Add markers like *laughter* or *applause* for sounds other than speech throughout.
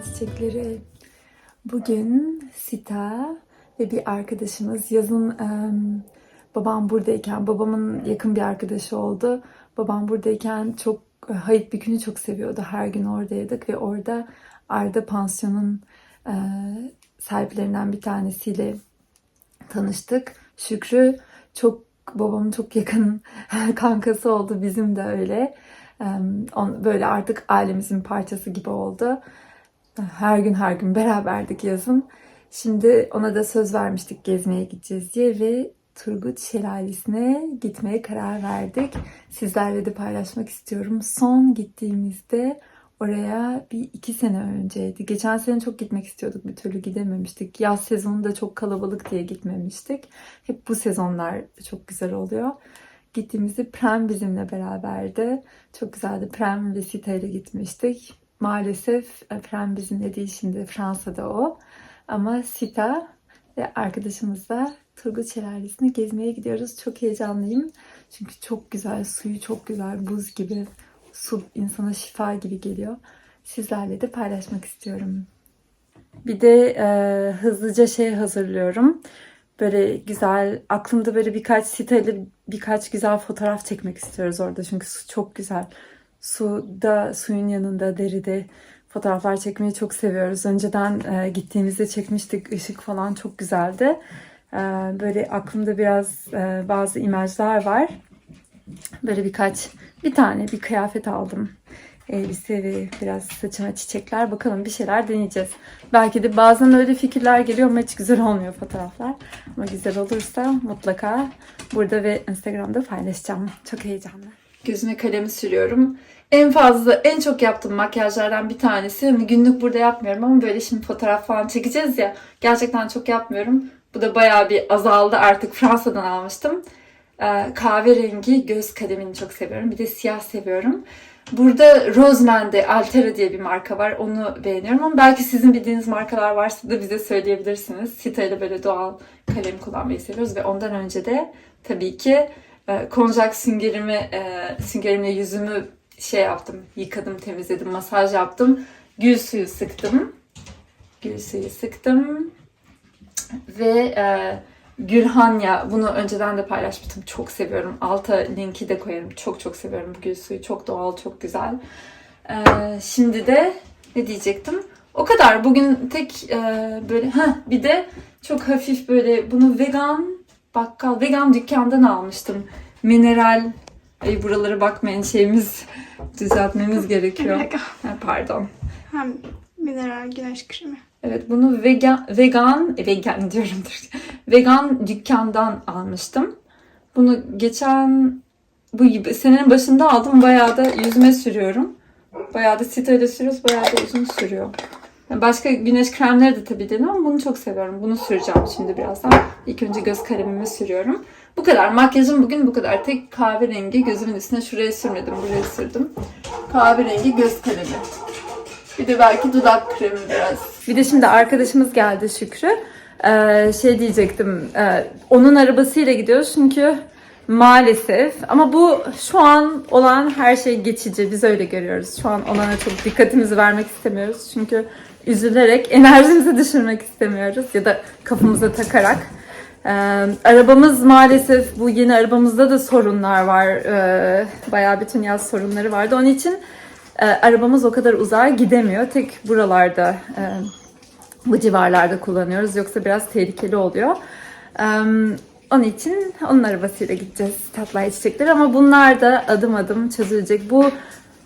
Ay çiçekleri. Bugün Sita ve bir arkadaşımız yazın em, babam buradayken babamın yakın bir arkadaşı oldu. Babam buradayken çok Hayit Bükü'nü çok seviyordu. Her gün oradaydık ve orada Arda Pansiyon'un e, sahiplerinden bir tanesiyle tanıştık. Şükrü çok babamın çok yakın *laughs* kankası oldu. Bizim de öyle. Em, on- Böyle artık ailemizin parçası gibi oldu. Her gün her gün beraberdik yazın. Şimdi ona da söz vermiştik gezmeye gideceğiz diye ve Turgut Şelalesi'ne gitmeye karar verdik. Sizlerle de paylaşmak istiyorum. Son gittiğimizde oraya bir iki sene önceydi. Geçen sene çok gitmek istiyorduk bir türlü gidememiştik. Yaz sezonu da çok kalabalık diye gitmemiştik. Hep bu sezonlar çok güzel oluyor. Gittiğimizde Prem bizimle beraberdi. Çok güzeldi. Prem ve Sita ile gitmiştik. Maalesef Prem bizimle değil şimdi Fransa'da o. Ama Sita ve arkadaşımızla Turgut Şelalesi'ne gezmeye gidiyoruz. Çok heyecanlıyım. Çünkü çok güzel, suyu çok güzel, buz gibi. Su insana şifa gibi geliyor. Sizlerle de paylaşmak istiyorum. Bir de e, hızlıca şey hazırlıyorum. Böyle güzel, aklımda böyle birkaç siteli birkaç güzel fotoğraf çekmek istiyoruz orada. Çünkü su çok güzel. Suda, suyun yanında, deride fotoğraflar çekmeyi çok seviyoruz. Önceden e, gittiğimizde çekmiştik. Işık falan çok güzeldi. E, böyle aklımda biraz e, bazı imajlar var. Böyle birkaç, bir tane bir kıyafet aldım. Elbise ve biraz saçıma çiçekler. Bakalım bir şeyler deneyeceğiz. Belki de bazen öyle fikirler geliyor ama hiç güzel olmuyor fotoğraflar. Ama güzel olursa mutlaka burada ve Instagram'da paylaşacağım. Çok heyecanlı. Gözüme kalemi sürüyorum. En fazla, en çok yaptığım makyajlardan bir tanesi. Hani günlük burada yapmıyorum ama böyle şimdi fotoğraf falan çekeceğiz ya. Gerçekten çok yapmıyorum. Bu da bayağı bir azaldı artık. Fransa'dan almıştım. Ee, kahverengi göz kalemini çok seviyorum. Bir de siyah seviyorum. Burada Roseman'de Altera diye bir marka var. Onu beğeniyorum ama belki sizin bildiğiniz markalar varsa da bize söyleyebilirsiniz. Sita ile böyle doğal kalem kullanmayı seviyoruz ve ondan önce de tabii ki e, konjak süngerimi, e, süngerimle yüzümü şey yaptım, yıkadım, temizledim, masaj yaptım. Gül suyu sıktım. Gül suyu sıktım. Ve e, Gülhanya, bunu önceden de paylaşmıştım. Çok seviyorum. Alta linki de koyarım. Çok çok seviyorum bu gül suyu. Çok doğal, çok güzel. E, şimdi de ne diyecektim? O kadar. Bugün tek e, böyle ha bir de çok hafif böyle bunu vegan bakkal, vegan dükkandan almıştım. Mineral Ay buralara bakmayın şeyimiz düzeltmemiz gerekiyor. Ha, pardon. Hem mineral güneş kremi. Evet bunu vegan vegan vegan diyorum. Vegan dükkandan almıştım. Bunu geçen bu senenin başında aldım. Bayağı da yüzüme sürüyorum. Bayağı da siteyle sürüyoruz. Bayağı da uzun sürüyor. Başka güneş kremleri de tabii dedim ama bunu çok seviyorum. Bunu süreceğim şimdi birazdan. İlk önce göz kalemimi sürüyorum. Bu kadar. Makyajım bugün bu kadar. Tek kahverengi gözümün üstüne şuraya sürmedim. Buraya sürdüm. Kahverengi göz kalemi. Bir de belki dudak kremi biraz. Bir de şimdi arkadaşımız geldi Şükrü. Ee, şey diyecektim. e, onun arabasıyla gidiyoruz çünkü maalesef. Ama bu şu an olan her şey geçici. Biz öyle görüyoruz. Şu an olana çok dikkatimizi vermek istemiyoruz. Çünkü üzülerek enerjimizi düşürmek istemiyoruz. Ya da kafamıza takarak. Ee, arabamız maalesef bu yeni arabamızda da sorunlar var. Ee, bayağı bütün yaz sorunları vardı. Onun için e, arabamız o kadar uzağa gidemiyor. Tek buralarda e, bu civarlarda kullanıyoruz. Yoksa biraz tehlikeli oluyor. Ee, onun için onun arabasıyla gideceğiz tatlı çiçekleri ama bunlar da adım adım çözülecek. Bu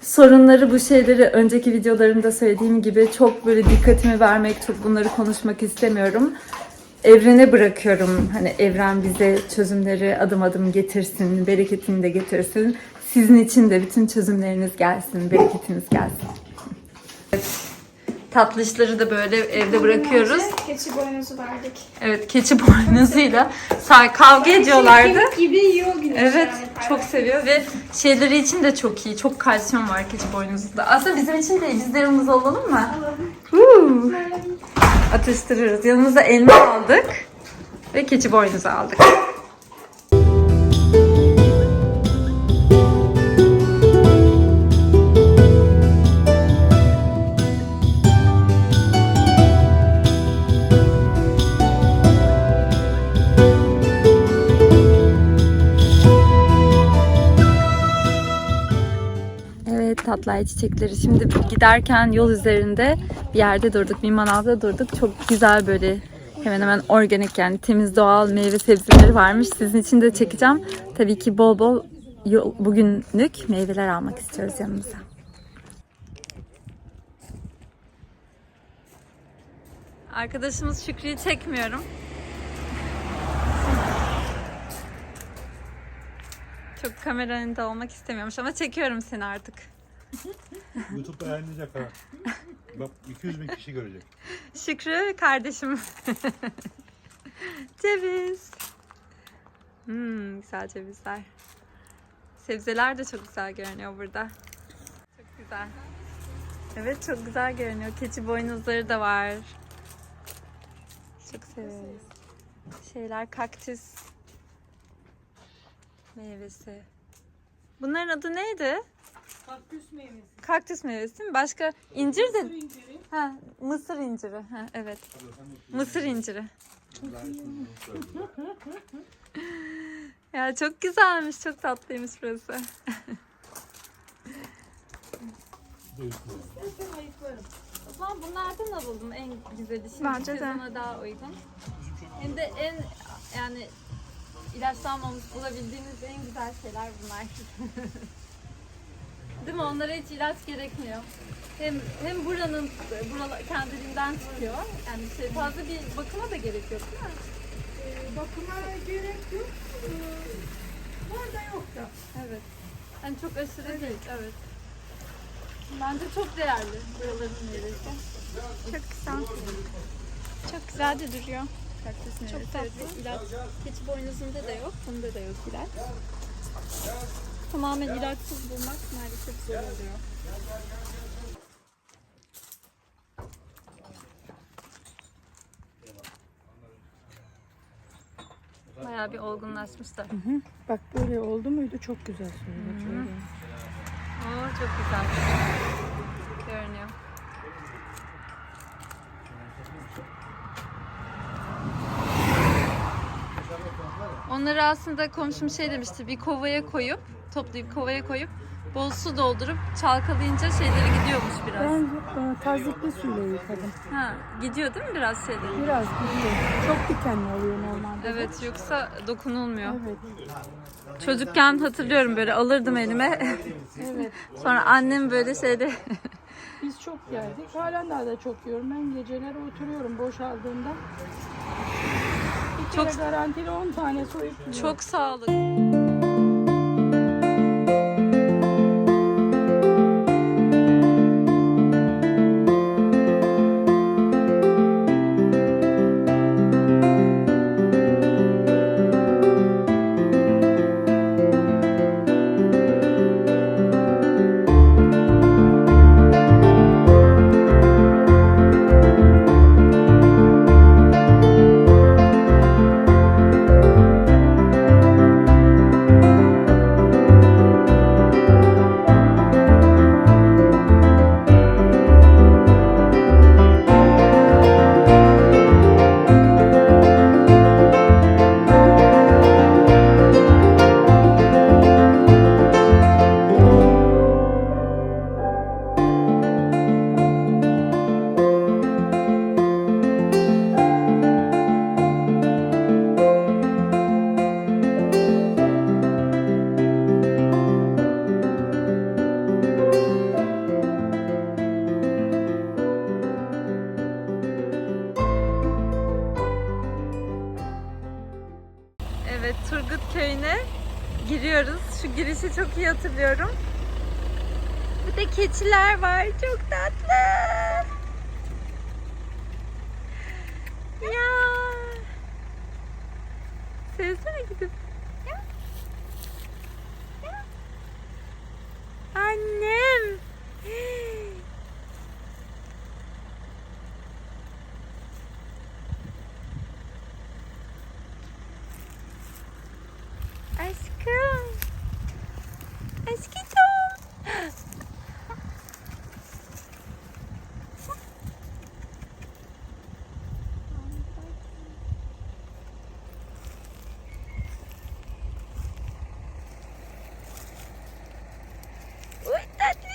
sorunları, bu şeyleri önceki videolarımda söylediğim gibi çok böyle dikkatimi vermek, çok bunları konuşmak istemiyorum. Evrene bırakıyorum. Hani evren bize çözümleri adım adım getirsin, bereketini de getirsin. Sizin için de bütün çözümleriniz gelsin, bereketiniz gelsin. Tatlışları da böyle evde bırakıyoruz. Keçi boynuzu verdik. Evet, keçi *laughs* boynuzuyla kavga ediyorlardı. Gibi yiyor güneş Evet, yani. çok seviyor ve şeyleri için de çok iyi. Çok kalsiyum var keçi boynuzunda. Aslında bizim için de iyi. Biz de yanımıza alalım mı? Huu. Atıştırırız. Yanımıza elma aldık ve keçi boynuzu aldık. Tatlı çiçekleri. Şimdi giderken yol üzerinde bir yerde durduk. Bir manavda durduk. Çok güzel böyle hemen hemen organik yani temiz doğal meyve sebzeleri varmış. Sizin için de çekeceğim. Tabii ki bol bol yol- bugünlük meyveler almak istiyoruz yanımıza. Arkadaşımız Şükrü'yü çekmiyorum. Çok kamera önünde olmak istemiyormuş ama çekiyorum seni artık. YouTube'da yayınlayacak ha. Bak 200 bin kişi görecek. Şükrü kardeşim. Ceviz. Hmm, güzel cevizler. Sebzeler de çok güzel görünüyor burada. Çok güzel. Evet çok güzel görünüyor. Keçi boynuzları da var. Çok severiz. Şeyler kaktüs meyvesi. Bunların adı neydi? Kaktüs meyvesi. Kaktüs meyvesi mi? Başka incir de. Su inciri. Ha, mısır inciri. Ha, evet. Mısır inciri. ya çok güzelmiş, çok tatlıymış burası. Ben ayıklarım. O zaman bunlardan alalım en güzeli. Şimdi Bence de. sezona daha uygun. Hem de en yani ilaçlanmamış bulabildiğiniz en güzel şeyler bunlar. *laughs* Değil mi? Onlara hiç ilaç gerekmiyor. Hem hem buranın buralar kendiliğinden çıkıyor. Yani şey fazla bir bakıma da gerek yok değil mi? Ee, bakıma gerek yok. Ee, var da yok da. Evet. Yani çok aşırı değil. Evet. Bence çok değerli buraların meyvesi. Çok güzel. Çok güzel de duruyor. Çok tatlı. Evet, ilaç. Keçi boynuzunda da yok. Bunda da yok ilaç. Tamamen ilaçsız bulmak maalesef zor oluyor. Bayağı bir olgunlaşmışlar. Bak böyle oldu muydu çok güzel söylüyor. Oo çok güzel. Görünüyor. Onları aslında komşum şey demişti bir kovaya koyup toplayıp kovaya koyup bol su doldurup çalkalayınca şeyleri gidiyormuş biraz. Ben e, tazikli suyla yıkadım. Ha, gidiyor değil mi biraz şeyleri? Biraz gidiyor. Çok dikenli oluyor normalde. Evet yoksa dokunulmuyor. Evet. Çocukken hatırlıyorum böyle alırdım elime. Evet. *laughs* Sonra annem böyle şeyde Biz çok yerdik. Halen daha da çok yiyorum. Ben geceleri oturuyorum boşaldığımda. Bir Çok- kere garantili 10 tane soyup yiyorum. çok sağlıklı. Giriyoruz. Şu girişi çok iyi hatırlıyorum. Bir de keçiler var. Çok tatlı. Ya. Sevsene gidip. Ya. Ya. Annem. Aşkım. Aşkım. Uy tatlı.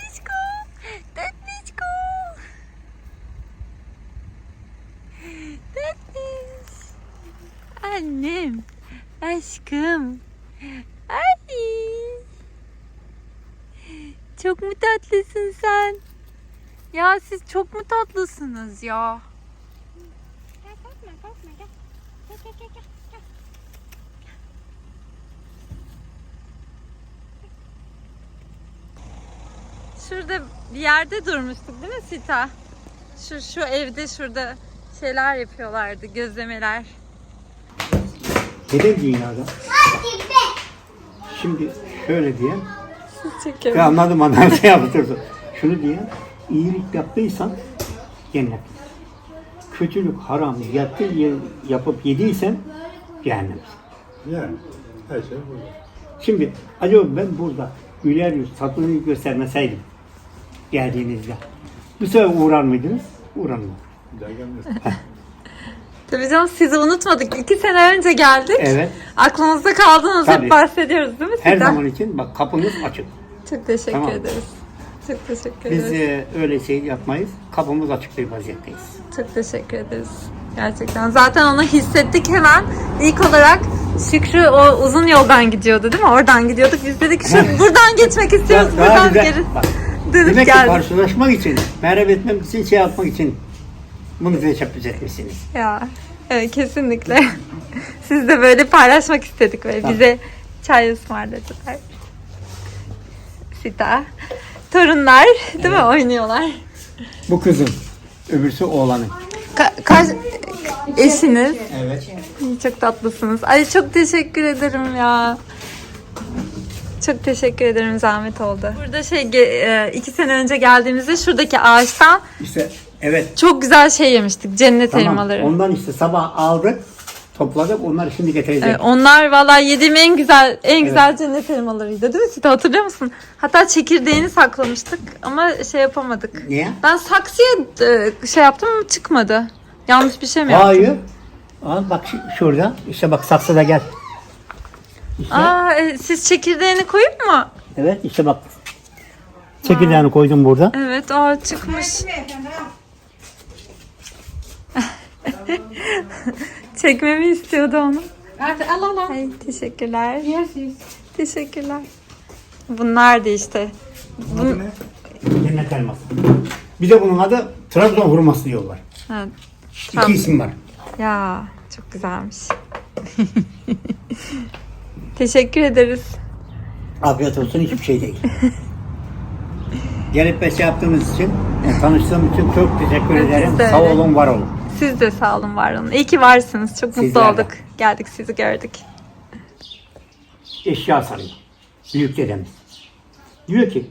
Aşkım. Ay. Çok mu tatlısın sen? Ya siz çok mu tatlısınız ya? Gel korkma korkma gel. Gel gel gel gel. gel. Şurada bir yerde durmuştuk değil mi Sita? Şu şu evde şurada şeyler yapıyorlardı, gözlemeler. Neden dünyada? Şimdi şöyle diye. Ben anladım anladım *laughs* şey yaptırdı. Şunu diye. iyilik yaptıysan cennet. Kötülük, haram, yaptı, yapıp yediysen cehennem. Yani her şey burada. Şimdi acaba ben burada güler yüz, tatlılığı göstermeseydim geldiğinizde bu sefer uğrar mıydınız? Uğramıyor. Bir daha. Tabii canım sizi unutmadık. İki sene önce geldik. Evet. Aklımızda kaldınız Tabii. hep bahsediyoruz değil mi Her Sita? zaman için bak kapımız açık. Çok teşekkür Tamam. ederiz. Çok teşekkür Biz ederiz. e, öyle şey yapmayız. Kapımız açık bir vaziyetteyiz. Çok teşekkür ederiz. Gerçekten. Zaten onu hissettik hemen. İlk olarak Şükrü o uzun yoldan gidiyordu değil mi? Oradan gidiyorduk. Biz dedik şu buradan geçmek istiyoruz. Daha buradan güzel- geri bak, dönüp Demek ki geldik. karşılaşmak için, merhaba etmek için, şey yapmak için bunu teşebbüs etmişsiniz. Ya evet, kesinlikle. *laughs* Siz de böyle paylaşmak istedik ve bize çay ısmarladılar. Sita. Torunlar değil mi oynuyorlar? Bu kızın, öbürsü oğlanın. Ka- kaç eşiniz? Evet. Çok tatlısınız. Ay çok teşekkür ederim ya. Çok teşekkür ederim zahmet oldu. Burada şey e, iki sene önce geldiğimizde şuradaki ağaçtan İşte evet. çok güzel şey yemiştik. Cennet Tamam. elmaları. Ondan işte sabah aldık, topladık. Onları şimdi getireceğiz. Evet, onlar vallahi yediğim en güzel en güzel cennet elmalarıydı değil mi Sita hatırlıyor musun? Hatta çekirdeğini saklamıştık ama şey yapamadık. Niye? Ben saksıya e, şey yaptım ama çıkmadı. Yanlış bir şey mi yaptım? Hayır. Al bak şu- şurada. İşte bak saksıda gel. İşte, Aa, e, siz çekirdeğini koyup mu? evet işte bak. Çekirdeğini koydum burada. Evet, aa çıkmış. *laughs* Çekmemi istiyordu onu. Al al al. Ay, teşekkürler. Yersiz. Teşekkürler. Bunlar da işte. Adı ne? Cennet elması. Bir de bunun adı Trabzon hurması diyorlar. Ha, İki isim var. ya çok güzelmiş. *laughs* Teşekkür ederiz. Afiyet olsun hiçbir şey değil. Gelip beş yaptığınız için, tanıştığım için çok teşekkür ederim. Sağ olun, var olun. Siz de sağ olun, var olun. İyi ki varsınız. Çok mutlu Sizler de. olduk. Geldik, sizi gördük. Eşya sarıyor. Büyük dedemiz. Diyor ki,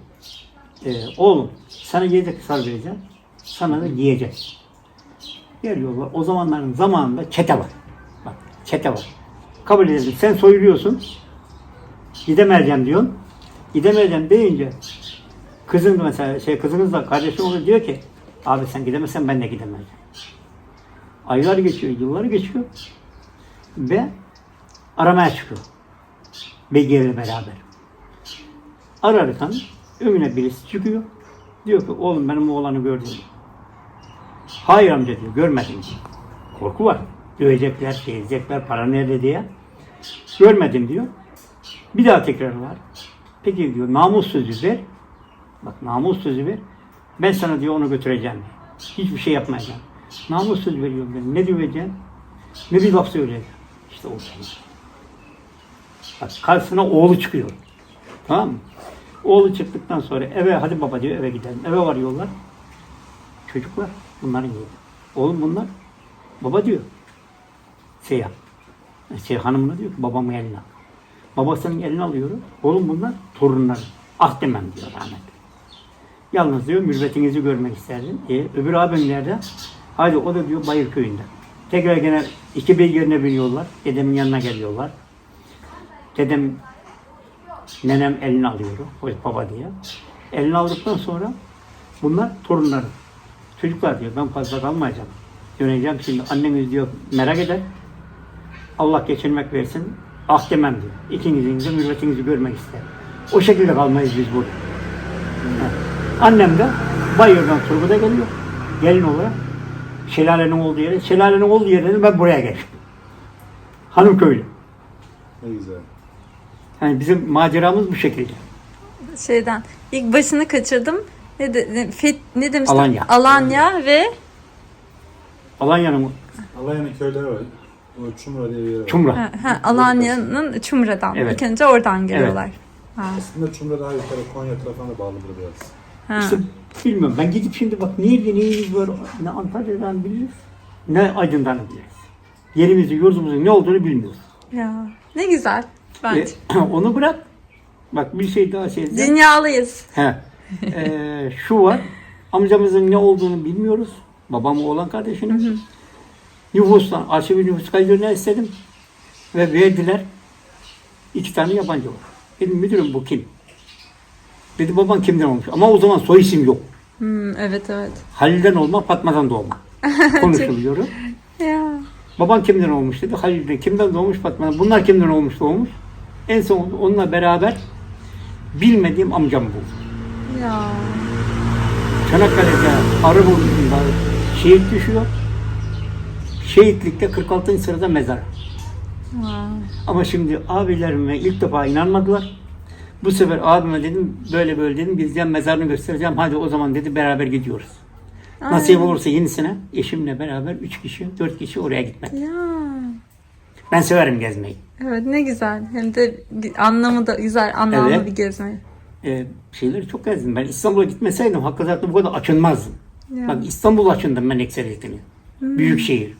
e, oğlum sana yiyecek sar vereceğim. Sana da yiyecek. Geliyorlar. O zamanların zamanında çete var. Bak çete var. Kabul edelim. Sen soyuluyorsun. Gidemeyeceğim diyorsun. Gidemeyeceğim deyince kızın mesela şey kızınız da kardeşim olur diyor ki abi sen gidemezsen ben de gidemeyeceğim. Aylar geçiyor, yıllar geçiyor ve aramaya çıkıyor. Beygir'le beraber. Ararken önüne birisi çıkıyor. Diyor ki oğlum benim oğlanı gördün mü? Hayır amca diyor görmedim. Korku var. Dövecekler, şey para nerede diye. Görmedim diyor. Bir daha tekrar var. Peki diyor namus sözü ver. Bak namus sözü ver. Ben sana diyor onu götüreceğim. Hiçbir şey yapmayacağım. Namus sözü veriyorum ben. Ne diyeceğim? Ne bir laf söyleyeceğim. İşte o şey. Bak karşısına oğlu çıkıyor. Tamam mı? Oğlu çıktıktan sonra eve hadi baba diyor eve gidelim. Eve varıyorlar. Çocuklar bunların yeğeni. Oğlum bunlar. Baba diyor. Yap. Şey hanımına diyor ki babamın elini al. Babasının elini alıyor. Oğlum bunlar torunları. Ah demem diyor rahmet. Yalnız diyor mürvetinizi görmek isterdim. E, öbür abim nerede? Hadi o da diyor Bayır köyünde. Tekrar gene iki beygirine biniyorlar. Dedemin yanına geliyorlar. Dedem nenem elini alıyor. O baba diye. Elini aldıktan sonra bunlar torunları. Çocuklar diyor ben fazla kalmayacağım. Döneceğim şimdi anneniz diyor merak eder. Allah geçirmek versin. Ah demem diyor. İkinizin de mürvetinizi görmek ister. O şekilde kalmayız biz burada. Annem de Bayır'dan Turgut'a geliyor. Gelin olarak. Şelalenin olduğu yere. Şelalenin olduğu yere de ben buraya geçtim. Hanım köylü. Ne güzel. Yani bizim maceramız bu şekilde. Şeyden. ilk başını kaçırdım. Ne, de, ne, Fet, ne demiştim? Alanya. Alanya ve Alanya'nın Alanya'nın köyleri var. O Çumra diye bir yer var. Çumra. ha, ha, Alanya'nın Çumra'dan. Evet. İlk önce oradan geliyorlar. Ha. Aslında Çumra daha yukarı Konya tarafına da bağlıdır biraz. Ha. İşte bilmiyorum. Ben gidip şimdi bak nerede neyimiz var ne Antalya'dan biliriz ne Aydın'dan biliriz. Yerimizi, yurdumuzun ne olduğunu bilmiyoruz. Ya, ne güzel bence. E, *clears throat* onu bırak. Bak bir şey daha söyleyeceğim. Dünyalıyız. He. Ee, şu var. Amcamızın ne olduğunu bilmiyoruz. Babam oğlan kardeşinin. Nüfustan, arşivi nüfus kaydını istedim. Ve verdiler. İki tane yabancı var. Dedim müdürüm bu kim? Dedi baban kimden olmuş? Ama o zaman soy isim yok. Hmm, evet evet. Halil'den olma, Fatma'dan doğma. *laughs* Konuşuluyor. Ya. Baban kimden olmuş dedi. Halil'den kimden doğmuş Fatma'dan. Bunlar kimden olmuş doğmuş. En son onunla beraber bilmediğim amcam buldu. Ya. Çanakkale'de Arıburnu'nda şehit düşüyor. Şehitlikte 46. sırada mezar. Ama şimdi abilerime ilk defa inanmadılar. Bu sefer abime dedim böyle böyle dedim gideceğim mezarını göstereceğim. Hadi o zaman dedi beraber gidiyoruz. Nasip olursa yenisine eşimle beraber 3 kişi 4 kişi oraya gitmek. Ya. Ben severim gezmeyi. Evet ne güzel. Hem de anlamı da güzel, anlamlı Evet. bir gezme. Ee, şeyleri çok gezdim. Ben İstanbul'a gitmeseydim hakikaten bu kadar açılmazdım. Ya. Bak İstanbul'a açındım ben ekseriyetini. Büyük şehir.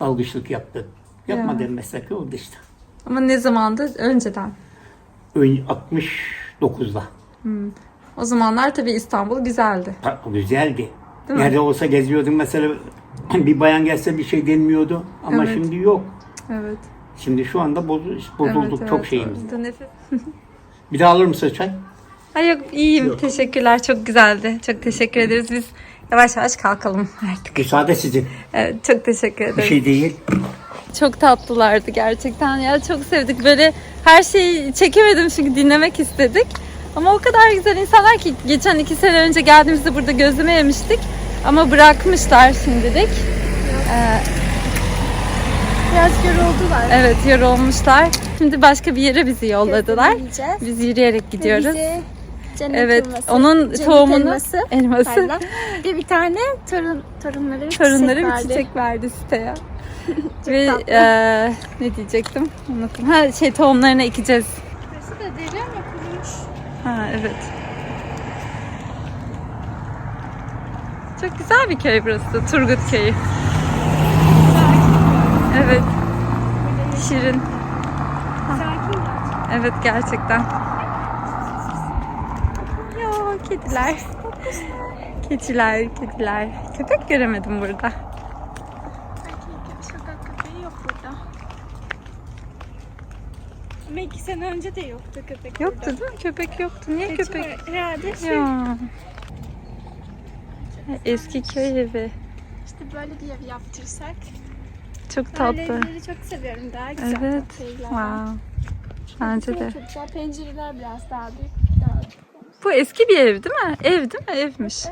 Algıçlık yaptı. Yapmadığım meslek oldu işte. Ama ne zamandı? Önceden. Ön 69'da. O zamanlar tabii İstanbul güzeldi. Ha, Güzeldi. Değil mi? Nerede olsa geziyordum mesela *clears throat* bir bayan gelse bir şey denmiyordu ama Evet. şimdi yok. Evet. Şimdi şu anda bozu- bozulduk evet, çok evet. Orada nefes- *laughs* Bir daha alır mısın çay? Ay yok iyiyim. Teşekkürler. Çok güzeldi. Çok teşekkür ederiz. Biz yavaş yavaş kalkalım artık. Müsaade sizin. Evet çok teşekkür Bir ederim. şey değil. Çok tatlılardı gerçekten ya. Çok sevdik. Böyle her şeyi çekemedim çünkü dinlemek istedik. Ama o kadar güzel insanlar ki geçen iki sene önce geldiğimizde burada gözleme yemiştik. Ama bırakmışlar şimdilik. Ee, Biraz yoruldular. evet yorulmuşlar. Şimdi başka bir yere bizi yolladılar. Biz yürüyerek gidiyoruz. Bize cennet Evet, elması, onun cennet tohumunu, elması, elması. pardon. bir bir tane torun torunları bir Torunları çiçek bir verdi. çiçek verdi siteye. *laughs* Ve tatlı. eee, ne diyecektim? Unuttum. Ha şey tohumlarını ekeceğiz. Burası da deri ama kurumuş. Ha evet. Çok güzel bir köy burası. Turgut Köyü. Evet. Şirin. Evet gerçekten. Kediler. Keçiler, kediler. Köpek göremedim burada. Sokak köpeği yok burada. Ama iki sene önce de yoktu köpek Yoktu burada. değil mi? Köpek yoktu. Niye Keçi köpek? var. Herhalde şey, Ya. Eski köy evi. işte böyle bir ev yaptırsak. Çok tatlı. evleri çok seviyorum. Daha güzel. Evet. tatlı evler. Wow. Bence de. Çok güzel. Pencereler biraz daha büyük. Bu eski bir ev değil mi? Ev değil mi? Evmiş.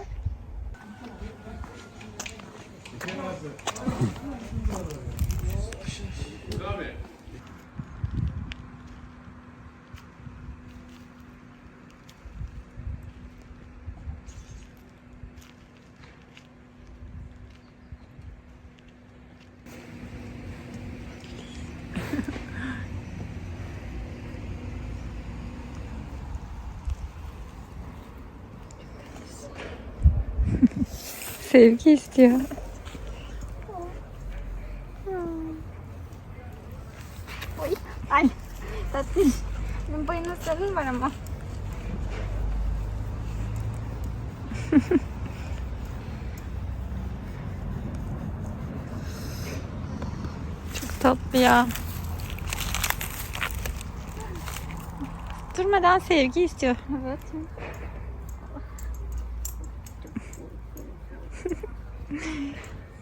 Sevgi istiyor. Ay tatlı. Benim boyunun sarın var ama. *laughs* Çok tatlı ya. Durmadan sevgi istiyor. Evet.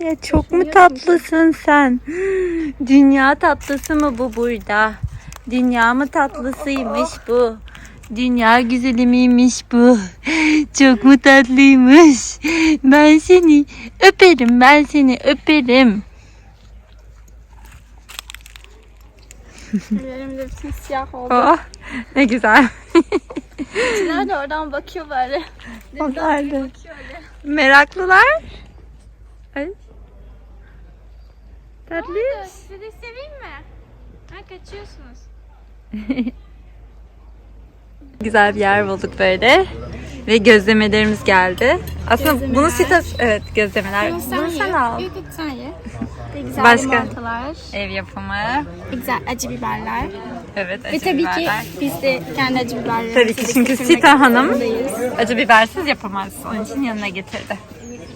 Ya çok mu tatlısın sen? *gasps* Dünya tatlısı mı bu burada? Dünya mı tatlısıymış bu? Dünya güzeli miymiş bu? *gasps* Çok mu tatlıymış? *gasps* Ben seni öperim, ben seni öperim. *laughs* Ellerim de bütün siyah oldu. Oh, ne güzel. Çınar da oradan bakıyor böyle. *laughs* Onlar da. Meraklılar. Ay. Tatlı. Sizi seveyim mi? Ha kaçıyorsunuz. *laughs* Güzel bir yer bulduk böyle. Ve gözlemelerimiz geldi. Aslında bunu Gözlemeler. sita... Evet gözlemeler. Bunu sen Bunu sen al. Yok yok sen ye. Ve güzel Başka? limonatalar. Ev yapımı. ve Güzel acı biberler. Evet acı Ve tabii ki biberler. biz de kendi acı biberlerimizi Tabii ki de çünkü Sita Hanım acı bibersiz yapamaz. Onun için yanına getirdi.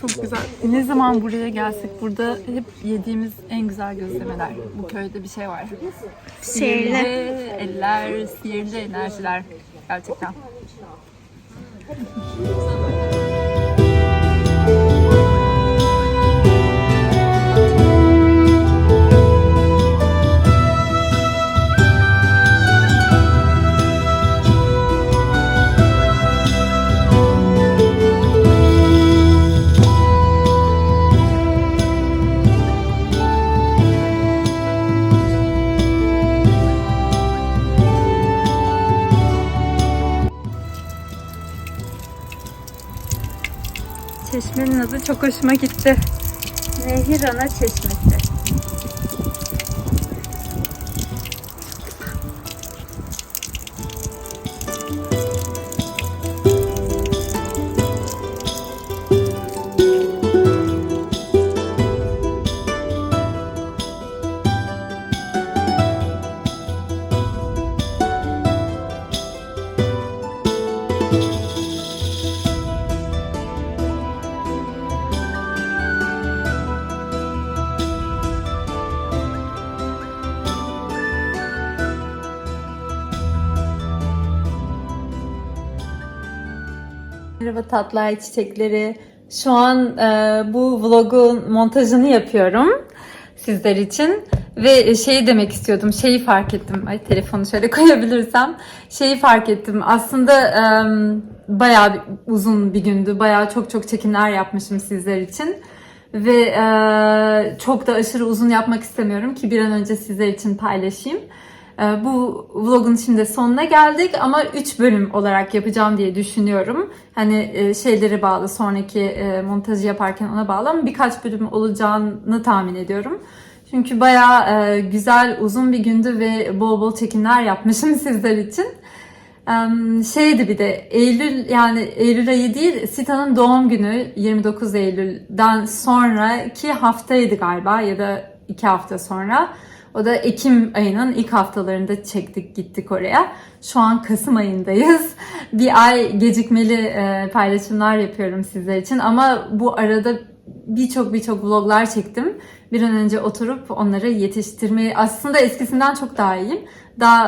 Çok güzel. Ne zaman buraya gelsek burada hep yediğimiz en güzel gözlemeler. Bu köyde bir şey var. Sihirli eller, sihirli enerjiler. Gerçekten. Çeşmenin adı çok hoşuma gitti. Nehir Ana Çeşmesi. Merhaba tatlı ay çiçekleri. Şu an e, bu vlogun montajını yapıyorum sizler için. Ve şeyi demek istiyordum, şeyi fark ettim. Ay telefonu şöyle *laughs* koyabilirsem. Şeyi fark ettim. Aslında e, bayağı uzun bir gündü. Bayağı çok çok çekimler yapmışım sizler için. Ve e, çok da aşırı uzun yapmak istemiyorum ki bir an önce sizler için paylaşayım. Ee, Bu vlogun şimdi sonuna geldik ama 3 bölüm olarak yapacağım diye düşünüyorum. Hani e, şeyleri bağlı, sonraki e, montajı yaparken ona bağlı ama birkaç bölüm olacağını tahmin ediyorum. Çünkü bayağı e, güzel, uzun bir gündü ve bol bol çekimler yapmışım *laughs* sizler için. Şeydi bir de Eylül yani Eylül ayı değil Sita'nın doğum günü 29 Eylül'den sonraki haftaydı galiba ya da iki hafta sonra. O da Ekim ayının ilk haftalarında çektik gittik oraya. Şu an Kasım ayındayız. *laughs* Bir ay gecikmeli e, paylaşımlar yapıyorum sizler için ama bu arada birçok birçok vloglar çektim. Bir an önce oturup onları yetiştirmeyi aslında eskisinden çok daha iyiyim. Daha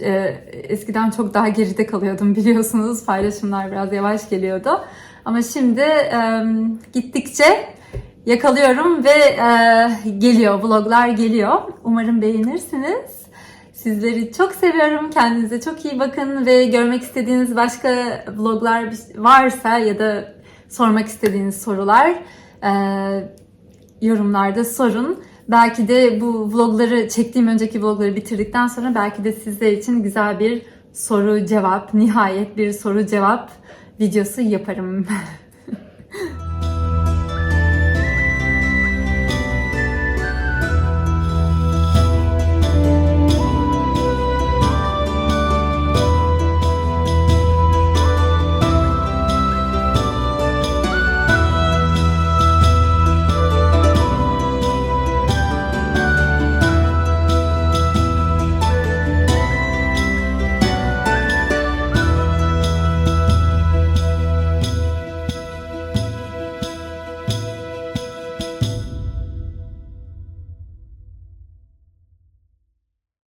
e, e, eskiden çok daha geride kalıyordum *laughs* biliyorsunuz. Paylaşımlar biraz yavaş geliyordu. Ama şimdi e, gittikçe yakalıyorum ve e, geliyor, vloglar geliyor. Umarım beğenirsiniz. Sizleri çok seviyorum. Kendinize çok iyi bakın ve görmek istediğiniz başka vloglar varsa ya da sormak istediğiniz sorular e, yorumlarda sorun. Belki de bu vlogları çektiğim önceki vlogları bitirdikten sonra belki de sizler için güzel bir soru cevap, nihayet bir soru cevap videosu yaparım. *laughs*